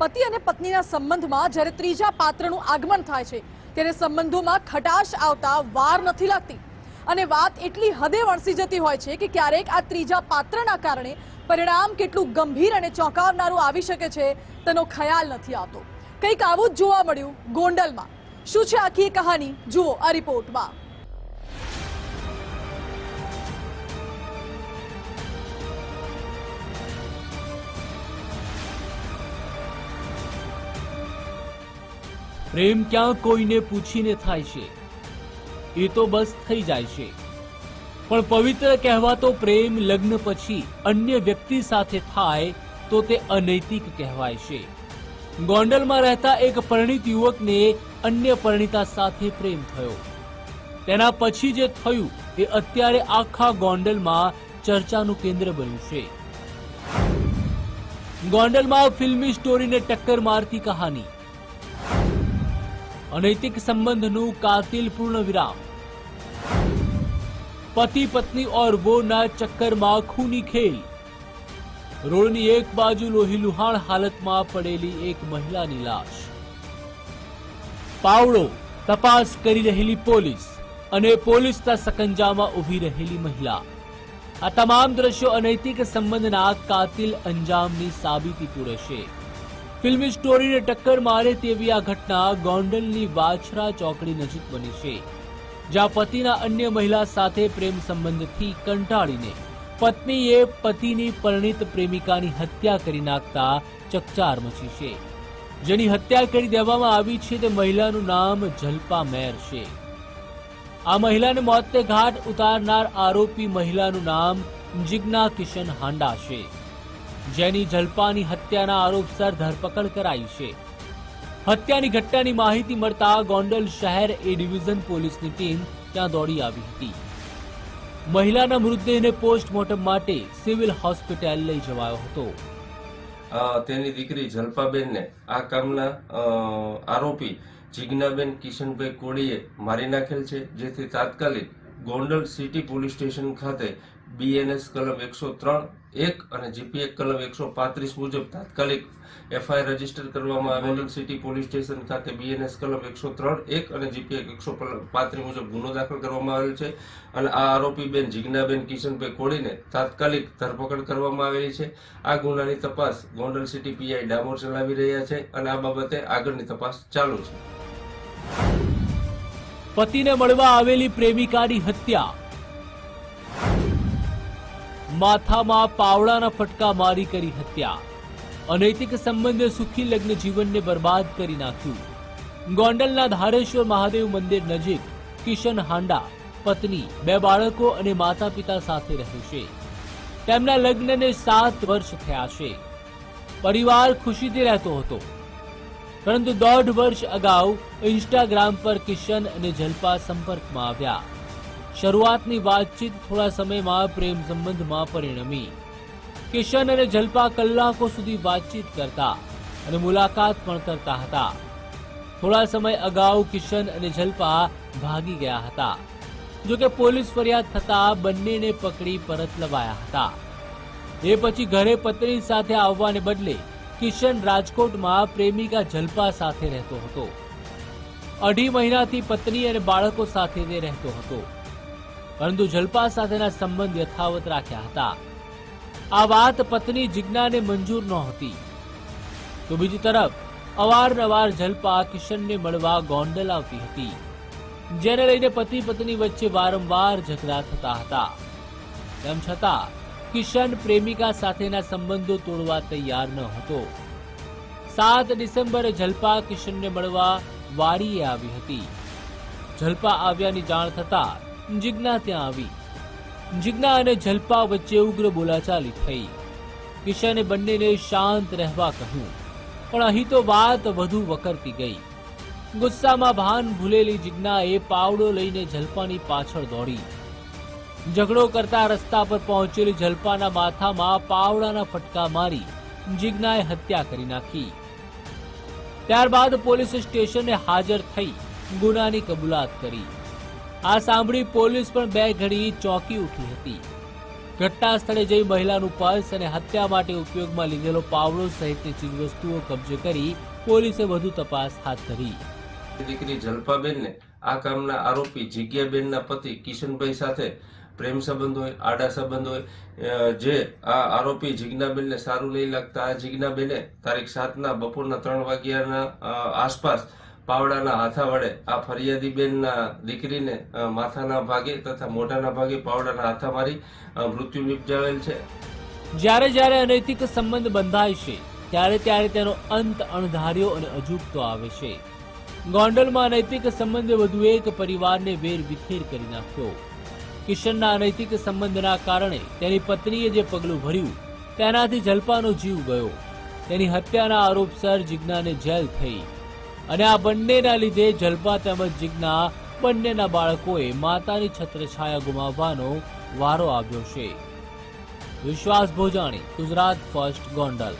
પતિ અને પત્નીના સંબંધમાં જ્યારે ત્રીજા પાત્રનું આગમન થાય છે, ત્યારે સંબંધોમાં ખટાશ આવતા વાર નથી લાગતી. અને વાત એટલી હદે વણસી જતી હોય છે કે ક્યારેક આ ત્રીજા પાત્રના કારણે પરિણામ કેટલું ગંભીર અને ચોંકાવનારું આવી શકે છે, તેનો ખ્યાલ નથી આવતો. કંઈક આવું જ જોવા મળ્યું ગોંડલમાં. શું છે આખી કહાની? જુઓ આ રિપોર્ટમાં. પ્રેમ ક્યાં કોઈને પૂછીને થાય છે? એ તો બસ થઈ જાય છે. પણ પવિત્ર કહેવાતો પ્રેમ લગ્ન પછી અન્ય વ્યક્તિ સાથે થાય તો તે અનૈતિક કહેવાય છે. ગોંડલમાં રહેતા એક પરિણિત યુવકને અન્ય પરિણિતા સાથે પ્રેમ થયો. તેના પછી જે થયું એ અત્યારે આખા ગોંડલમાં ચર્ચાનું કેન્દ્ર બન્યું છે. ગોંડલમાં ફિલ્મી સ્ટોરીને ટક્કર મારતી કહાની. અનૈતિક સંબંધનું કાતિલ પૂર્ણ વિરામ પતિ પત્ની और वो ના ચક્કરમાં ખૂની ખેલ રોડની એક બાજુ લોહી લુહાણ હાલતમાં પડેલી એક મહિલાની લાશ પાવડો તપાસ કરી રહેલી પોલીસ અને પોલીસના સકંજામાં ઊભી રહેલી મહિલા આ તમામ દ્રશ્યો અનૈતિક સંબંધના કાતિલ અંજામની સાબિતી પૂરે છે ફિલ્મી સ્ટોરીને ટક્કર મારે તેવી આ ઘટના ગોંડલની વાછરા ચોકડી નજીક બની છે, જ્યાં પતિના અન્ય મહિલા સાથે પ્રેમ સંબંધથી કંટાળીને પત્નીએ પતિની પરિણિત પ્રેમિકાની હત્યા કરી નાખતા ચકચાર મચી છે. જેની હત્યા કરી દેવામાં આવી છે તે મહિલાનું નામ જલ્પા મેર છે. આ મહિલાને મોતને ઘાટ ઉતારનાર આરોપી મહિલાનું નામ જિજ્ઞા કિશન હાંડા છે. જેની જલ્પાની હત્યાના આરોપસર ધરપકડ કરાઈ છે. હત્યાની ઘટનાની માહિતી મળતા ગોંડલ શહેર એ ડિવિઝન પોલીસની ટીમ ત્યાં દોડી આવી હતી. મહિલાના મૃતદેહને પોસ્ટમોર્ટમ માટે સિવિલ હોસ્પિટલ લઈ જવાયો હતો. તેની દીકરી જલ્પાબેનને આ કામના આરોપી જિજ્ઞાબેન કિશનભાઈ કોળીએ મારી નાખેલ છે, જેથી તાત્કાલિક ગોંડલ સિટી પોલીસ સ્ટેશન ખાતે બીએનએસ કલમ એકસો ત્રણ, એક અને જીપીએ કલમ એકસો પાંત્રીસ મુજબ તાત્કાલિક એફઆઈઆર રજિસ્ટર કરવામાં ગોંડલ સિટી પોલીસ સ્ટેશન ખાતે બીએનએસ કલમ એકસો ત્રણ, એક અને જીપીએક એકસો પાંત્રીસ મુજબ ગુનો દાખલ કરવામાં આવેલ છે અને આ આરોપી બેન જિજ્ઞાબેન કિશનભાઈ કોળીને તાત્કાલિક ધરપકડ કરવામાં આવેલી છે. આ ગુનાની તપાસ ગોંડલ સિટી પીઆઈ ડામોર ચલાવી રહ્યા છે અને આ બાબતે આગળની તપાસ ચાલુ છે. પતિને મળવા આવેલી પ્રેમિકાની હત્યા. માથામાં પાવડાના ફટકા મારી કરી હત્યા. અનૈતિક સંબંધે સુખી લગ્ન જીવનને બરબાદ કરી નાખ્યું. ગોંડલના ધારેશ્વર મહાદેવ મંદિર નજીક કિશન હાંડા, પત્ની, બે બાળકો અને માતા પિતા સાથે રહે છે. તેમના લગ્નને સાત વર્ષ થયા છે. પરિવાર ખુશીથી રહેતો હતો. પરંતુ દોઢ વર્ષ અગાઉ ઇન્સ્ટાગ્રામ પર કિશન અને જલ્પા સંપર્કમાં આવ્યા. શરૂઆતની વાતચીત થોડા સમયમાં પ્રેમ સંબંધમાં પરિણમી. કિશન અને જલ્પા કલાકો સુધી વાતચીત કરતા અને મુલાકાત પણ કરતા હતા. થોડા સમય અગાઉ કિશન અને જલ્પા ભાગી ગયા હતા. જોકે પોલીસ ફરિયાદ થતા બંનેને પકડી પરત લવાયા હતા. એ પછી ઘરે પત્ની સાથે આવવાને બદલે કિશન રાજકોટમાં પ્રેમિકા જલ્પા સાથે રહેતો હતો. અઢી મહિનાથી પત્ની અને બાળકો સાથે તે રહેતો હતો. પરંતુ જલ્પા સાથેના સંબંધ યથાવત રાખ્યા હતા. આ વાત પત્ની જિજ્ઞાને મંજૂર નહોતી. તો બીજી તરફ, અવારનવાર જલ્પા કિશનને મળવા ગોંડલ આવતી હતી, જેને લઈને પતિ પત્ની વચ્ચે વારંવાર ઝઘડા થતા હતા. તેમ છતાં કિશન પ્રેમિકા સાથેના સંબંધો તોડવા તૈયાર ન હતો. સાત ડિસેમ્બરે જલ્પા કિશનને મળવા વાડીએ આવી હતી. જલ્પા આવ્યાની જાણ થતા જિજ્ઞા ત્યાં આવી. જિજ્ઞા અને જલ્પા વચ્ચે ઉગ્ર બોલાચાલી થઈ. કિશને બંનેને શાંત રહેવા કહ્યું, પણ અહીં તો વાત વધુ વકરતી ગઈ. ગુસ્સામાં ભાન ભૂલેલી જિજ્ઞાએ પાવડો લઈને જલપાની પાછળ દોડી. ઝઘડો કરતા રસ્તા પર પહોંચેલી જલ્પાના માથામાં પાવડાના ફટકા મારી જીજ્ઞાએ હત્યા કરી નાખી. ત્યારબાદ પોલીસ સ્ટેશને હાજર થઈ ગુનાની કબૂલાત કરી. આ સાંભળી પોલીસ પણ બે ઘડી ચોંકી ઉઠી હતી. ઘટના સ્થળે જઈ મહિલાનું પર્સ અને હત્યા માટે ઉપયોગમાં લીધેલો પાવડો સહિતની ચીજવસ્તુઓ કબજે કરી પોલીસે વધુ તપાસ હાથ ધરી. દીકરી જલ્પાબેનને આ કામના આરોપી જિજ્ઞાબેનના પતિ કિશનભાઈ સાથે પ્રેમ સંબંધ હોય, આડા સંબંધ હોય જે આ આરોપી જિજ્ઞાબેનને સારું નહીં લાગતા, આ જિજ્ઞાબેને તારીખ સાતના બપોરના ત્રણ વાગ્યાના આસપાસ પાવડાના હાથા વડે આ ફરિયાદી બેનના દીકરીને માથાના ભાગે તથા મોઢાના ભાગે પાવડાના હાથા મારી મૃત્યુ નિપજાવેલ છે. જ્યારે જ્યારે અનૈતિક સંબંધ બંધાય છે, ત્યારે ત્યારે તેનો અંત અણધાર્યો અને અજૂગતો આવે છે. ગોંડલમાં અનૈતિક સંબંધે વધુ એક પરિવારને વેર વિખેર કરી નાખ્યો. કિશનના અનૈતિક સંબંધના કારણે તેની પત્નીએ જે પગલું ભર્યું, તેનાથી જલ્પાનો જીવ ગયો. તેની હત્યાના આરોપસર જિજ્ઞાને જેલ થઈ. અને આ બંનેના લીધે જલ્પા તેમજ જિજ્ઞા બંનેના બાળકોએ માતાની છત્રછાયા ગુમાવવાનો વારો આવ્યો છે. વિશ્વાસ ભોજાણી, ગુજરાત ફર્સ્ટ ગોંડલ.